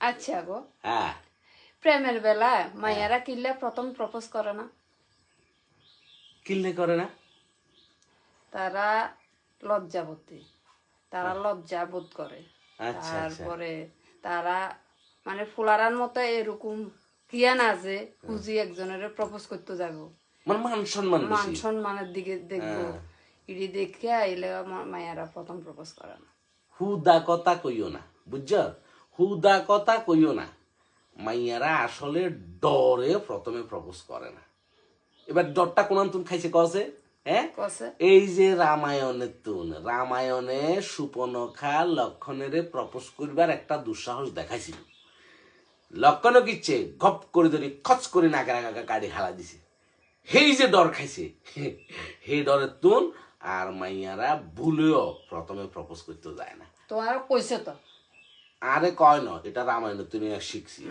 আচ্ছা গো। হ্যাঁ। প্রেমের বেলায় মাইয়ারা কিনলে প্রথম প্রপোজ করে না। কিনলে করে না? তারা লজ্জাবতী তারা লজ্জা বোধ করে। আচ্ছা আচ্ছা। তারপরে তারা মানে ফুলারার মতো এরকম কিয়া না যে খুঁজি একজনের প্রপোজ করতে যাব। মানে মান সম্মান মান সম্মানের দিকে দেখব। হ্যাঁ। ইডি দেখে আইলে মায়েরা প্রথম প্রপোজ করে না। হুদা কথা কইও না বুঝছ? হুদা কথা কইও না। মাইয়ারা আসলে ডরে প্রথমে প্রপোজ করে না। এবার ডরটা কোন তুন খাইছে কছে হ্যাঁ? কসে। এই যে রামায়ণের তুন রামায়ণে সুপনখা লক্ষণের প্রপোজ করবার একটা দুঃসাহস দেখাইছিল। লক্ষণও কিচ্ছে গপ করে ধরি খচ করে নাকা নাকা গাড়ি হালা দিছে। সেই যে ডর খাইছে সেই ডরের তুন আর মাইয়ারা ভুলেও প্রথমে প্রপোজ করতে যায় না। তোমার কইছে তো? আরে কয় না এটা রামায়ণ তুমি শিখছি